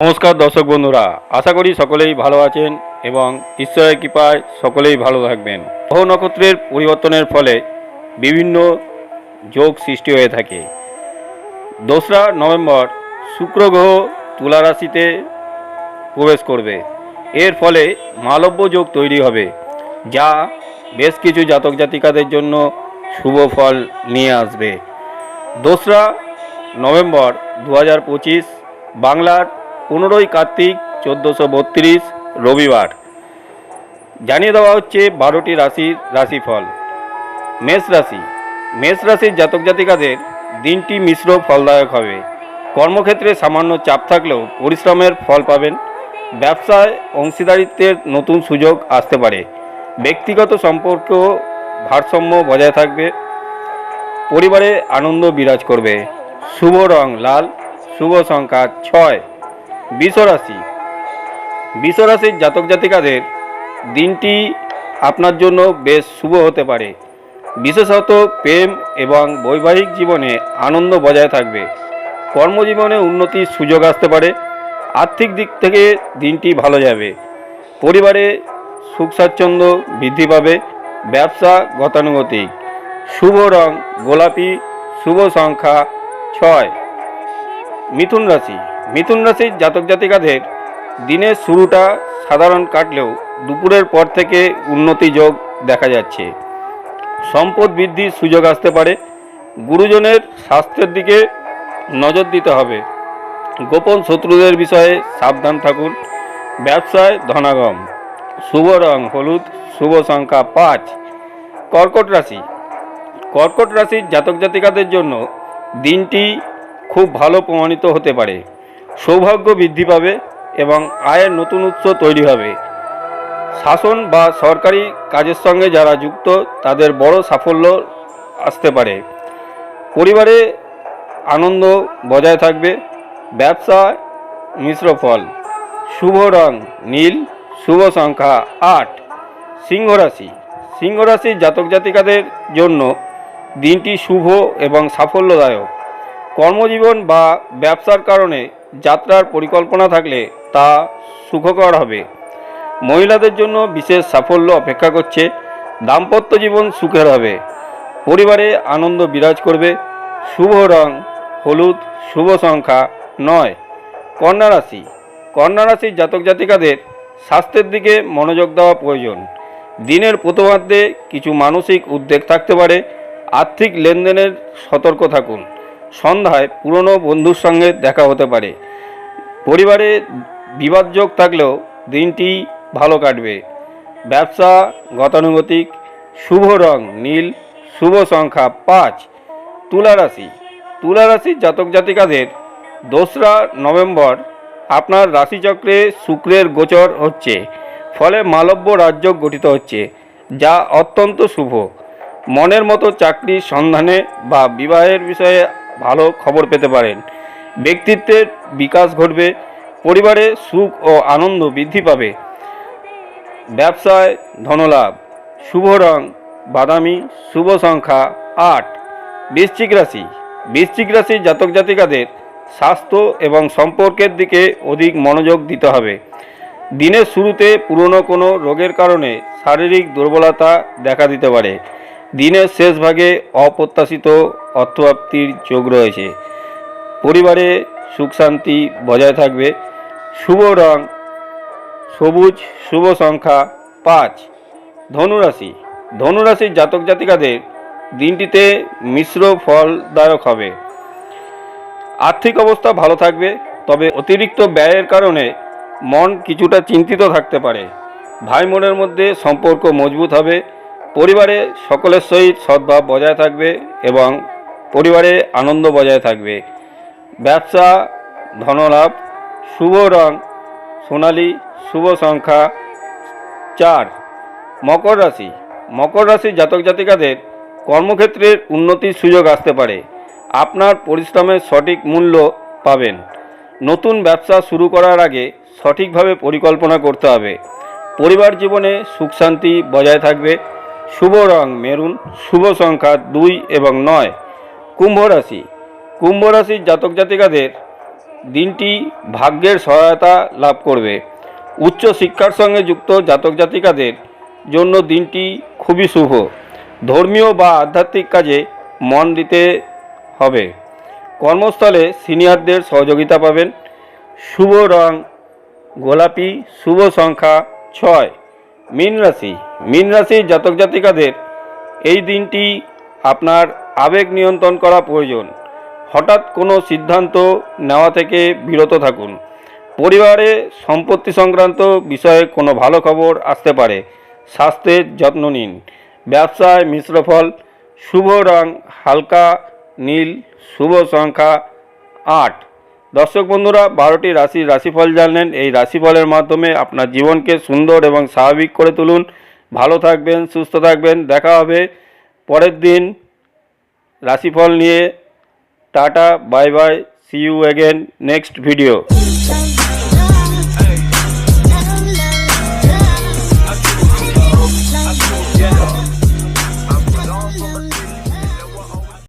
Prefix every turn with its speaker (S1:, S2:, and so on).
S1: নমস্কার দর্শক বন্ধুরা, আশা করি সকলেই ভালো আছেন এবং ঈশ্বরের কৃপায় সকলেই ভালো থাকবেন। গ্রহ নক্ষত্রের পরিবর্তনের ফলে বিভিন্ন যোগ সৃষ্টি হয়ে থাকে। দোসরা নভেম্বর শুক্র গ্রহ তুলা রাশিতে প্রবেশ করবে। এর ফলে মালব্য যোগ তৈরি হবে, যা বেশ কিছু জাতক জাতিকাদের জন্য শুভ ফল নিয়ে আসবে। দোসরা নভেম্বর দু হাজার পঁচিশ বাংলার পনেরোই কার্তিক চোদ্দোশো বত্রিশ রবিবার। জানিয়ে দেওয়া হচ্ছে বারোটি রাশির রাশিফল। মেষ রাশি। মেষ রাশির জাতক জাতিকাদের দিনটি মিশ্র ফলদায়ক হবে। কর্মক্ষেত্রে সামান্য চাপ থাকলেও পরিশ্রমের ফল পাবেন। ব্যবসায় অংশীদারিত্বের নতুন সুযোগ আসতে পারে। ব্যক্তিগত সম্পর্ক ভারসাম্য বজায় থাকবে। পরিবারে আনন্দ বিরাজ করবে। শুভ রং লাল, শুভ সংখ্যা ছয়। বিশ্বরাশি। বিশ্বরাশির জাতক জাতিকাদের দিনটি আপনার জন্য বেশ শুভ হতে পারে। বিশেষত প্রেম এবং বৈবাহিক জীবনে আনন্দ বজায় থাকবে। কর্মজীবনে উন্নতির সুযোগ আসতে পারে। আর্থিক দিক থেকে দিনটি ভালো যাবে। পরিবারে সুখ স্বাচ্ছন্দ্য বৃদ্ধি পাবে। ব্যবসা গতানুগতিক। শুভ রং, গোলাপি, শুভ সংখ্যা ছয়। মিথুন রাশি। মিথুন রাশির জাতক জাতিকাদের দিনের শুরুটা সাধারণ কাটলেও দুপুরের পর থেকে উন্নতি যোগ দেখা যাচ্ছে। সম্পদ বৃদ্ধির সুযোগ আসতে পারে। গুরুজনের স্বাস্থ্যের দিকে নজর দিতে হবে। গোপন শত্রুদের বিষয়ে সাবধান থাকুন। ব্যবসায় ধনাগম। শুভ রং, হলুদ, শুভ সংখ্যা পাঁচ। কর্কট রাশি। কর্কট রাশির জাতক জাতিকাদের জন্য দিনটি খুব ভালো প্রমাণিত হতে পারে। সৌভাগ্য বৃদ্ধি পাবে এবং আয়ের নতুন উৎস তৈরি হবে। শাসন বা সরকারি কাজের সঙ্গে যারা যুক্ত, তাদের বড় সাফল্য আসতে পারে। পরিবারে আনন্দ বজায় থাকবে। ব্যবসায় মিশ্র ফল। শুভ রং, নীল, শুভ সংখ্যা আট। সিংহ রাশি। সিংহ রাশির জাতক জাতিকাদের জন্য দিনটি শুভ এবং সাফল্যদায়ক। কর্মজীবন বা ব্যবসার কারণে যাত্রার পরিকল্পনা থাকলে তা সুখকর হবে। মহিলাদের জন্য বিশেষ সাফল্য অপেক্ষা করছে। দাম্পত্য জীবন সুখের হবে। পরিবারে আনন্দ বিরাজ করবে। শুভ রং, হলুদ, শুভ সংখ্যা নয়। কন্যা রাশি। কন্যা রাশির জাতক জাতিকাদের স্বাস্থ্যের দিকে মনোযোগ দেওয়া প্রয়োজন। দিনের প্রথমার্ধে কিছু মানসিক উদ্বেগ থাকতে পারে। আর্থিক লেনদেনের সতর্ক থাকুন। সন্ধ্যায় পুরনো বন্ধুর সঙ্গে দেখা হতে পারে। পরিবারে বিবাদযোগ থাকলেও দিনটি ভালো কাটবে। ব্যবসা, গতানুগতিক, শুভ রং, নীল, শুভ সংখ্যা পাঁচ, তুলা রাশি। তুলা রাশির জাতক জাতিকাদের দোসরা নভেম্বর আপনার রাশিচক্রে শুক্রের গোচর হচ্ছে, ফলে মালব্য রাজ্য গঠিত হচ্ছে, যা অত্যন্ত শুভ। মনের মতো চাকরির সন্ধানে বা বিবাহের বিষয়ে ভালো খবর পেতে পারেন। ব্যক্তিত্বের বিকাশ ঘটবে, পরিবারে সুখ ও আনন্দ বৃদ্ধি পাবে। ব্যবসায় ধনলাভ। শুভ রং, বাদামি, শুভ সংখ্যা আট। বৃশ্চিক রাশি। বৃশ্চিক রাশির জাতক জাতিকাদের স্বাস্থ্য এবং সম্পর্কের দিকে অধিক মনোযোগ দিতে হবে। দিনের শুরুতে পুরনো কোনো রোগের কারণে শারীরিক দুর্বলতা দেখা দিতে পারে। দিনের শেষ ভাগে অপ্রত্যাশিত অর্থপ্রাপ্তির যোগ রয়েছে। পরিবারে সুখ শান্তি বজায় থাকবে। শুভ রং, সবুজ, শুভ সংখ্যা পাঁচ। ধনুরাশি। ধনুরাশির জাতক জাতিকাদের দিনটিতে মিশ্র ফলদায়ক হবে। আর্থিক অবস্থা ভালো থাকবে, তবে অতিরিক্ত ব্যয়ের কারণে মন কিছুটা চিন্তিত থাকতে পারে। ভাই বোনের মধ্যে সম্পর্ক মজবুত হবে। পরিবারে সকলের সহিত সদ্ভাব বজায় থাকবে এবং পরিবারে আনন্দ বজায় থাকবে। ব্যবসা, ধনলাভ, শুভ রং, সোনালি, শুভ সংখ্যা চার। মকর রাশি। মকর রাশির জাতক জাতিকাদের কর্মক্ষেত্রের উন্নতির সুযোগ আসতে পারে। আপনার পরিশ্রমের সঠিক মূল্য পাবেন। নতুন ব্যবসা শুরু করার আগে সঠিকভাবে পরিকল্পনা করতে হবে। পরিবার জীবনে সুখ শান্তি বজায় থাকবে। শুভ রং মেরুন, শুভ সংখ্যা দুই এবং নয়। কুম্ভ রাশি। কুম্ভ রাশির জাতক জাতিকাদের দিনটি ভাগ্যের সহায়তা লাভ করবে। উচ্চ শিক্ষার সঙ্গে যুক্ত জাতক জাতিকাদের জন্য দিনটি খুবই শুভ। ধর্মীয় বা আধ্যাত্মিক কাজে মন দিতে হবে। কর্মস্থলে সিনিয়রদের সহযোগিতা পাবেন। শুভ রং গোলাপি, শুভ সংখ্যা ছয়। মীন রাশি, মীন রাশির জাতক জাতিকাদের এই দিনটি আপনার আবেগ নিয়ন্ত্রণ করা প্রয়োজন। হঠাৎ কোনো সিদ্ধান্ত নেওয়া থেকে বিরত থাকুন। পরিবারে সম্পত্তি সংক্রান্ত বিষয়ে কোনো ভালো খবর আসতে পারে। স্বাস্থ্যের যত্ন নিন। ব্যবসায় মিশ্র ফল, শুভ রং হালকা, নীল, শুভ সংখ্যা আট। দর্শক বন্ধুরা, বারোটি রাশির রাশিফল জানলেন। এই রাশিফলের মাধ্যমে আপনার জীবনকে সুন্দর এবং স্বাভাবিক করে তুলুন। ভালো থাকবেন, সুস্থ থাকবেন। দেখা হবে পরের দিন রাশিফল নিয়ে। Tata, bye bye see you again next video